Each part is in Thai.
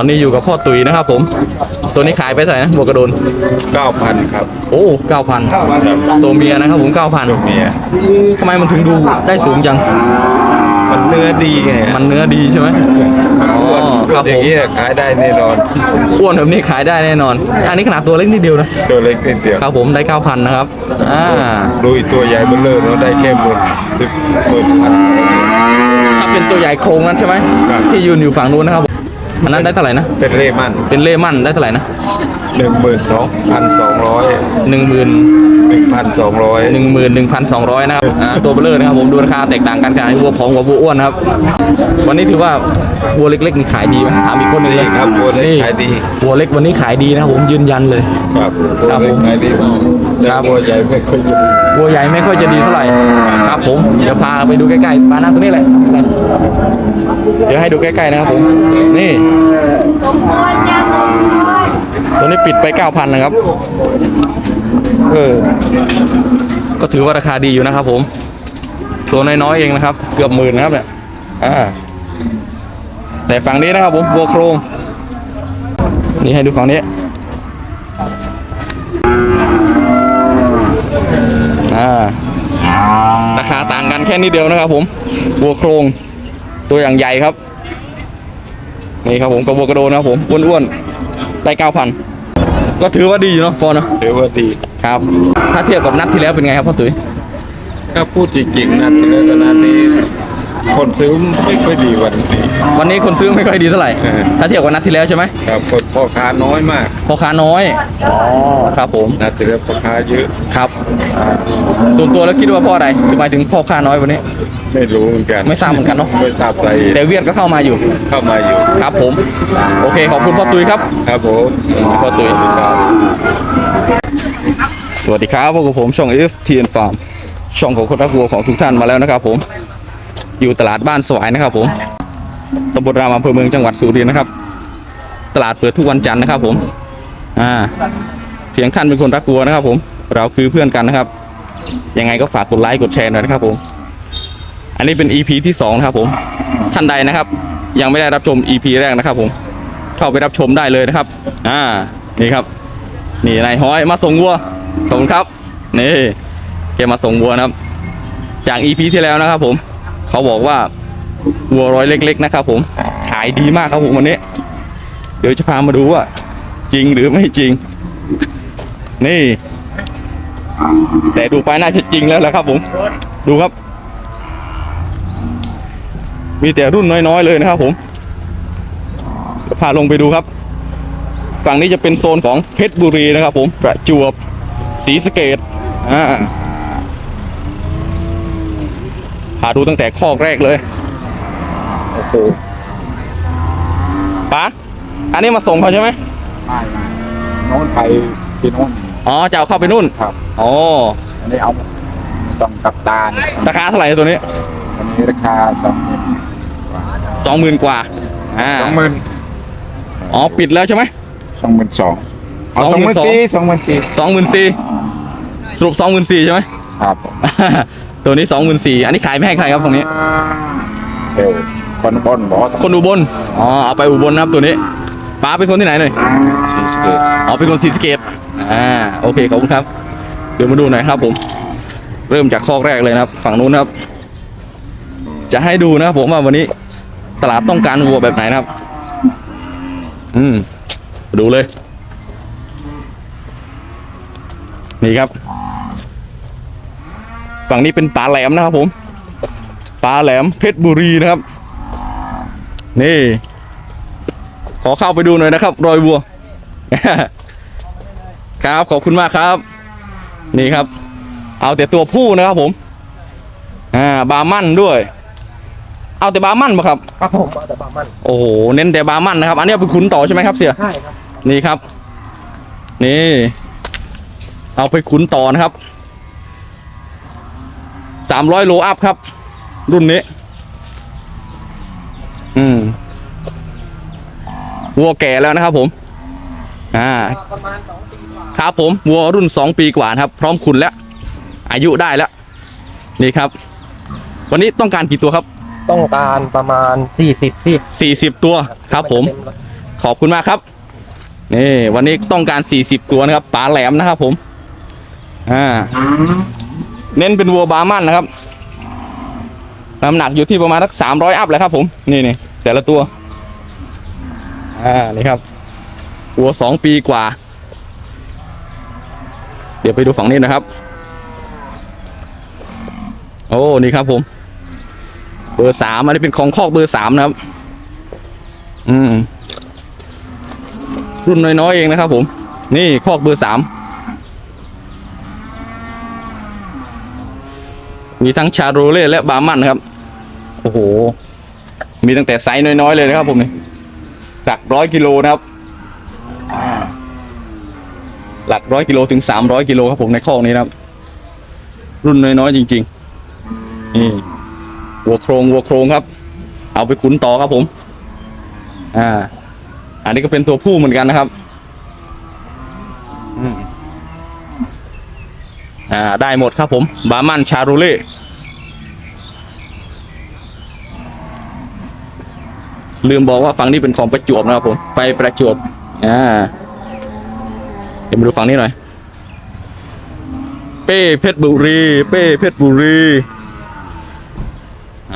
อนนี้อยู่กับพ่อตุ๋ยนะครับผม ตัวนี้ขายไปเท่าไหร่นะบัวกระโดน เก้าพันครับโอ้เก้าพันตัวเมียนะครับผมเก้าพันเมียทำไมมันถึงดูได้สูงจัง มันเนื้อดีไงมันเนื้อดีใช่ไหมอ๋อครับอย่างผมนี้ยขายได้แน่นอนอ้วนแบบนี้ขายได้แน่นอน อันนี้ขนาดตัวเล็กนิดเดียวนะตัวเล็กนิดเดียวครับผมได้เก้าพันนะครับอ่าดูอีกตัวใหญ่เบลเลอร์เราได้แค่หมื่นสิบหมื่นพันถ้าเป็นตัวใหญ่โครงนั้นใช่ไหมครับที่ยืนอยู่ฝั่งนู้นนะครับ อันนั้นได้เท่าไหร่นะ เป็นเล่มันเป็นเล่มั่นได้เท่าไหร่นะหนึ่งหมื่นสองพันสองร้อยหนึ่งหมื่นหนึ่งพันสองร้อยหนึ่งหมื่นหนึ่งพันสองร้อยนะครับอ่าตัวเบลเลอร์นะครับผมดูราคาแตกต่างกันขนาดที่วัวผอมกับวัวอ้วนนะครับ วันนี้ถือว่าวัวเล็กๆนี่ขายดีไหมถามอีกคนหนึงดีเลยครับวัวเล็กนี่ขายดีวัวเล็กวันนี้ขายดีนะครับผมยืนยันเลย ครับวัวครับเล็ผกมขายดีมากแต่ ครับวัวใหญ่ไม่ค่อยดีวัวใหญ่ไม่ค่อยจะดีเท่าไหร่ครับผมเดี๋ยวพาไปดูใกล้ๆมานั่งตรงนี้แหละเดี๋ยวให้ดูใกล้ๆนะครับผมนี่สมควรจะสมควรตัวนี้ปิดไปเก้าพันนะครับเออก็ถือว่าราคาดีอยู่นะครับ ผม ตัวน้อยๆเองนะครับ เกือบหมื่นนะครับเนี่ยอ่าแต่ฝั่งนี้นะครับผมวัวโครงนี่ให้ดูฝั่งนี้ อ่าราคาต่างกันแค่นิดเดียวนะครับผมวัวโครงตัวอย่างใหญ่ครับนี่ครับผมกับวัวกระโดนนะครับผมอ้วนๆได้เก้าพันก็ถือว่าดีอยู่เนาะพอเนาะถือว่าดีครับ ถ้าเทียบกับนัดที่แล้วเป็นไงครับพ่อตุ๋ยถ้าพูดจริงๆนะทีละตอนนั้นนี้ คนซื้อไม่ค่อยดีวันนี้ วันนี้คนซื้อไม่ค่อยดีเท่าไหร่ เออ ถ้าเทียบกับนัดที่แล้วใช่ไหมครับคนพ่อค้าน้อยมากพ่อค้าน้อยอ๋อครับผมนัดที่แล้วพ่อค้าเยอะครับอ่าส่วนตัวแล้วคิดว่าเพ่ออะไรถึงหมายถึงพ่อค้าน้อยวันนี้ ไม่รู้เหมือนกันไม่ทราบเหมือนกันเนอะ ไม่ทราบสาเหตุแต่เวียดก็เข้ามาอยู่ เข้ามาอยู่ครับผม โอเคขอบคุณพ่อตุ๋ยครับ ครับผมพ่อตุ๋ย ครับ สวัสดีครับพวกบผมช่อง FTN Farm ช่องของคนรักวัวของทุกท่านมาแล้วนะครับผม อยู่ตลาดบ้านสวายนะครับผมตำบลรามอำเภอเมืองจังหวัดสุรินทร์นะครับ ตลาดเปิดทุกวันจันทร์นะครับผม อ่า เพียงท่านเป็นคนรักวัวนะครับ ผม เราคือเพื่อนกันนะครับ ยังไงก็ฝากกดไลค์กดแชร์หน่อยนะครับ ผม อันนี้เป็น EP ที่สองนะครับ ผม ท่านใดนะครับ ยังไม่ได้รับชม EP แรกนะครับ ผม เข้าไปรับชมได้เลยนะครับ อ่า นี่ครับ นี่นายห้อยมาส่งวัว ขอบคุณครับ นี่ แกมาส่งวัวนะครับ จากอีพีที่แล้วนะครับ ผม เขาบอกว่าวัวร้อยเล็ก ๆ นะครับผมขายดีมากครับผมวันนี้ เดี๋ยวจะพามาดูว่า จริงหรือไม่จริง นี่ แต่ดูไปน่าจะจริงแล้วแหละครับผม ดูครับ มีแต่รุ่นน้อยๆเลยนะครับผมพาลงไปดูครับ ฝั่งนี้จะเป็นโซนของเพชรบุรีนะครับผมประจวบศรีสะเกดอ่า พาดูตั้งแต่ข้อกแรกเลย โอ้โหป๋าอันนี้มาส่งเขาใช่ไหมไม่โน้นไปที่โน้นอ๋อจะเอาเข้าไปนู่นครับอ๋ออันนี้เอาส่งกับตาลราคาเท่าไหร่ตัวนี้อันนี้ราคาสองหมื่นสองหมื่นกว่าอ่าสองหมื่นอ๋อปิดแล้วใช่ไหมสองหมื่นสองเอาสสอองงหหมื่มื่นนสองสี่สองหมื่นสี่สองหมื่นสี่สรุปสองหมื่นสี่ใช่ไหมครับผม ตัวนี้สองหมื่นสี่อันนี้ขายไม่ให้ใครครับตรงนี้ เอวคนบนบอกว่าคนอุบลอ๋อเอาไปอุบลนะครับตัวนี้ป้าเป็นคนที่ไหนหน่อยสี่สเกตอ๋อเป็นคนศรีสะเกดอ่าโอเคขอบคุณครับ เดี๋ยวมาดูหน่อยครับผม เริ่มจากข้อแรกเลยนะครับ ฝั่งนู้นนะครับ จะให้ดูนะครับผมว่าวันนี้ ตลาดต้องการวัวแบบไหนนะครับ อืม ดูเลย นี่ครับ ฝั่งนี้เป็นปลาแหลมนะครับผมปลาแหลมเพชรบุรีนะครับ นี่ ขอเข้าไปดูหน่อยนะครับ รอยวัว ครับขอบคุณมากครับ นี่ครับ เอาแต่ตัวผู้นะครับผม อ่า บาร์มั่นด้วย เอาแต่บาร์มั่นปะครับครับผมเอาแต่บามันโอ้โหเน้นแต่บาร์มั่นนะครับ อันนี้เอาไปขุนต่อใช่ไหมครับเสียใช่ครับนี่ครับ นี่ เอาไปขุนต่อนะครับ สามร้อยโลอัพครับ รุ่นนี้ อืมวัวแก่แล้วนะครับผม อ่าประมาณสองปีกว่าครับผมวัวรุ่นสองปีกว่านะครับ พร้อมขุนแล้ว อายุได้แล้ว นี่ครับ วันนี้ต้องการกี่ตัวครับ ต้องการประมาณสี่สิบที่สี่สิบตัวครับ ผมนจะเต็รถขอบคุณมากครับนี่วันนี้ต้องการสี่สิบตัวนะครับปลาแหลมนะครับผม อ่า เน้นเป็นวัวบาร์มันนะครับน้ำหนักอยู่ที่ประมาณสักสามร้อยอัพเลยครับ ผมนี่นี่แต่ละตัว อ่านี่ครับวัวสองปีกว่า เดี๋ยวไปดูฝั่งนี้นะครับ โอ้นี่ครับผม เบอร์สามอันนี้เป็นของคอกเบอร์สามนะครับ อืมรุ่นน้อยๆเองนะครับผม นี่คอกเบอร์สาม มีทั้งชาโรเล่และบาร์มันครับ โอ้โห มีตั้งแต่ไซส์น้อยๆเลยนะครับผมนี่หลักร้อยกิโลนะครับหลักร้อยกิโลถึงสามร้อยกิโลครับผมในคอกนี้นะครับ รุ่นน้อยๆจริง ๆ นี่วัวโครงวัวโครงครับ เอาไปขุนต่อครับผม อ่า อันนี้ก็เป็นตัวผู้เหมือนกันนะครับ อ่าได้หมดครับผมบาร์มันชาโรเล่ลืมบอกว่าฝั่งนี้เป็นของประจวบนะครับผมไปประจวบอ่าเดี๋ยวมาดูฝั่งนี้หน่อย เป้เพชรบุรี เป้เพชรบุรี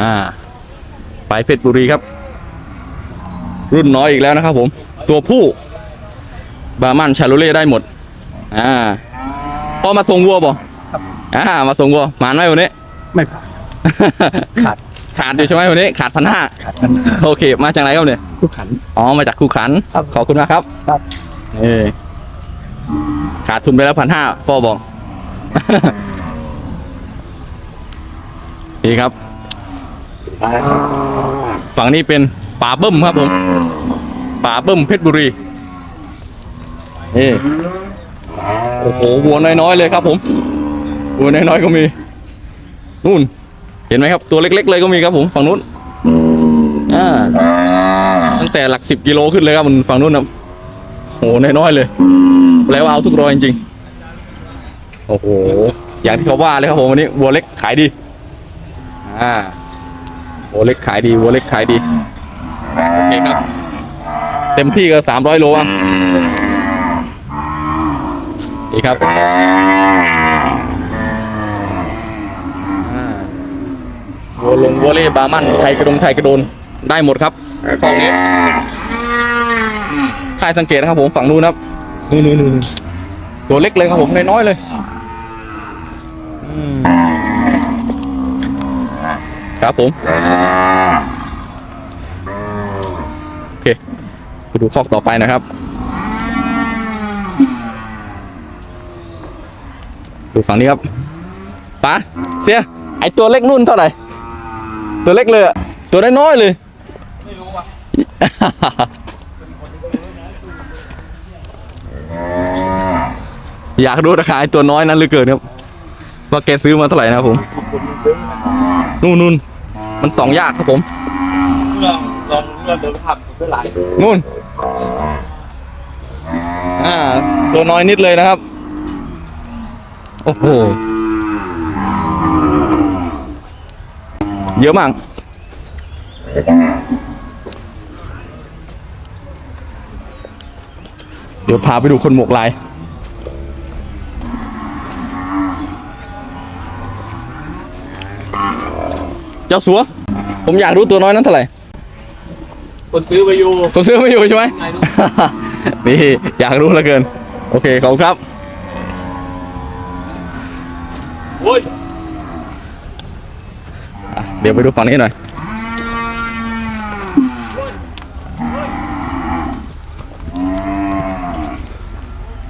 อ่า ไปเพชรบุรีครับ รุ่นน้อยอีกแล้วนะครับผม ตัวผู้ บาร์มันชาโรเล่ได้หมด อ่า พอมาส่งวัวบ่อ่ามาส่งวัวหมานไหมวันนี้ ไม่ผ่าน ขาด ขาดอยู่ใช่ไหมวันนี้ ขาดพันห้าขาดกันโอเค มาจากไหนครับเนี่ยทุกขัน อ๋อ มาจากคู่ขัน ครับขอบคุณมากครับครับนี่ขาดทุนไปแล้วพันห้าพ่อบอก นี่ครับ ฝั่งนี้เป็นป่าเบิ้มครับผมป่าเบิ้มเพชรบุรีนี่ โอ้โหวัวน้อยๆเลยครับ ผมวัวน้อยๆก็มี นู่น เห็นไหมครับ ตัวเล็ก ๆ เลยก็มีครับ ผมฝั่งนู้นอ่าตั้งแต่หลักสิบกิโลขึ้นเลยครับมันฝั่งนู้นนะโหน้อยๆเลยแล้วเอาทุกรอยจริงๆโอ้โหอย่างที่เขาว่าเลยครับผมวันนี้วัวเล็กขายดีอ่าวัวเล็กขายดีวัวเล็กขายดีโอเคครับ เต็มที่ก็สามร้อยโลอะ นี่ครับอ่าวัวลงวัวเล่บาร์มันไทยกระดงไทยกระโดนได้หมดครับฝั่งนี้ค่ายสังเกตนะครับผมฝั่งนู้นครับนู่นนู่นนู่นตัวเล็กเลยครับผมน้อยๆเลยอืมครับผมโอเคไปดูคอกต่อไปนะครับ ดูฝั่งนี้ครับป๋าเสียไอตัวเล็กนุ่นเท่าไหร่ ตัวเล็กเลยอะตัวน้อยๆเลย ไม่รู้อะอยากรู้ราคาไอตัวน้อยนั้นเหลือเกินครับ ว่าแกซื้อมาเท่าไหร่นะครับผม นู่นนู่นมันสองยากครับผมลองลองเริ่มเดินขับเพื่อหลายนู่น อ่า ตัวน้อยนิดเลยนะครับ โอ้โห เยอะมาก เดี๋ยวพาไปดูคนหมวกลาย เจ้าสัว ผมอยากรู้ตัวน้อยนั้นเท่าไหร่ คนซื้อไปอยู่ตัวซื้อไม่อยู่ใช่ไหมไม่รู้นี่ อยากรู้เหลือเกิน โอเค ขอบคุณครับ โอ้ยอะเดี๋ยวไปดูฝั่งนี้หน่อย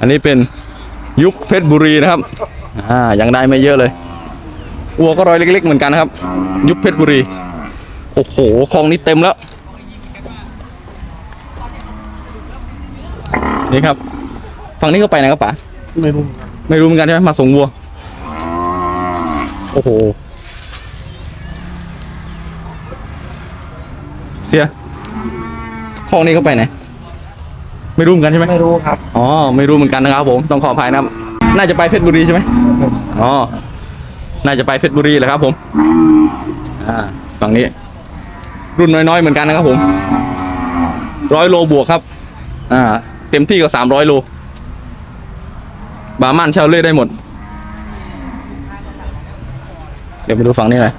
อันนี้เป็นยุคเพชรบุรีนะครับ อ่า ยังได้ไม่เยอะเลยวัวก็รอยเล็ก ๆ เหมือนกันนะครับ ยุคเพชรบุรี โอ้โห คลองนี้เต็มแล้ว นี่ครับ ฝั่งนี้ก็ไปไหนครับป๋าไม่รู้ ไม่รู้เหมือนกันใช่ไหมมาส่งวัว โอ้โห เสียคลองนี้เขาไปไหน ไม่รู้เหมือนกันใช่ไหมไม่รู้ครับ อ๋อ ไม่รู้เหมือนกันนะครับผม ต้องขออภัยนะครับ น่าจะไปเพชรบุรีใช่ไหมอ๋อ น่าจะไปเพชรบุรีแหละครับ ผม อ่า ฝั่งนี้ รุ่นน้อยๆเหมือนกันนะครับผม ร้อยโลบวกครับ อ่า เต็มที่ก็สามร้อยโล บาร์มันเชลเล่ได้หมด เดี๋ยวไปดูฝั่งนี้หน่อย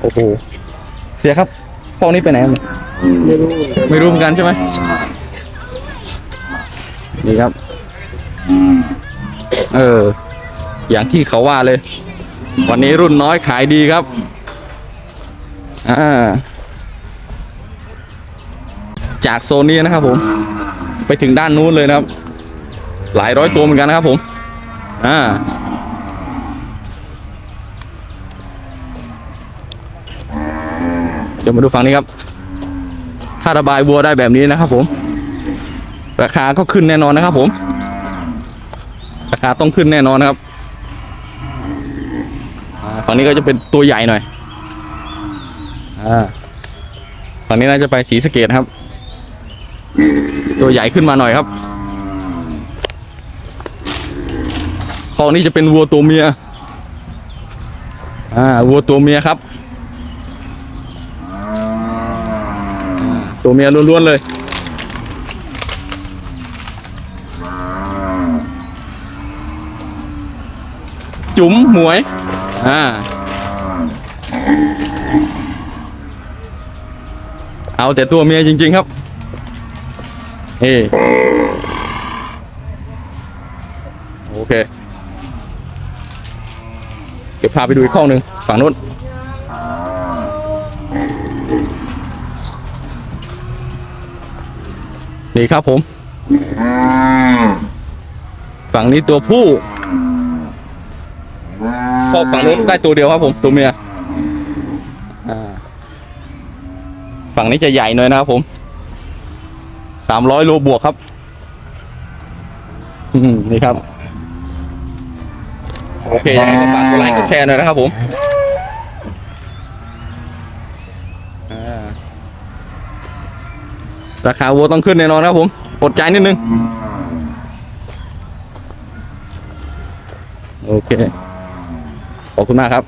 โอ้โห เสียครับห้องนี้ไปไหนครับไม่รู้ไม่รู้เหมือนกันใช่ไหมนี่ครับ เออ อย่างที่เขาว่าเลย วันนี้รุ่นน้อยขายดีครับ อ่า จากโซนนี้นะครับผม ไปถึงด้านนู้นเลยนะครับ หลายร้อยตัวเหมือนกันนะครับผม อ่า ดี๋ยวมาดูฝั่งนี้ครับ ถ้าระบายวัวได้แบบนี้นะครับ ผม ราคาก็ขึ้นแน่นอนนะครับ ผม ราคาต้องขึ้นแน่นอนนะครับฝั่งนี้ก็จะเป็นตัวใหญ่หน่อยอ่าฝั่งนี้น่าจะไปสีสเกตครับ ตัวใหญ่ขึ้นมาหน่อยครับของนี้จะเป็นวัวตัวเมีย อ่า วัวตัวเมียครับอ่า ตัวเมียล้วนๆเลย จุ๋มหมวย อ่า เอาแต่ตัวเมียจริง ๆ ครับ เอโอเค เดี๋ยวพาไปดูอีกข้องหนึ่งฝั่งนู้น นี่ครับผม ฝั่งนี้ตัวผู้พอฝั่งนู้นได้ตัวเดียวครับผม ตัวเมียฝั่งนี้จะใหญ่หน่อยนะครับผมสามร้อยโลบวกครับนี่ครับ โอเคยังไงก็ฝากกดไลค์กดแชร์หน่อยนะครับผมอ่า ราคาวัวต้องขึ้นแน่นอนครับผมอดใจนิดนึง โอเค ขอบคุณมากครับ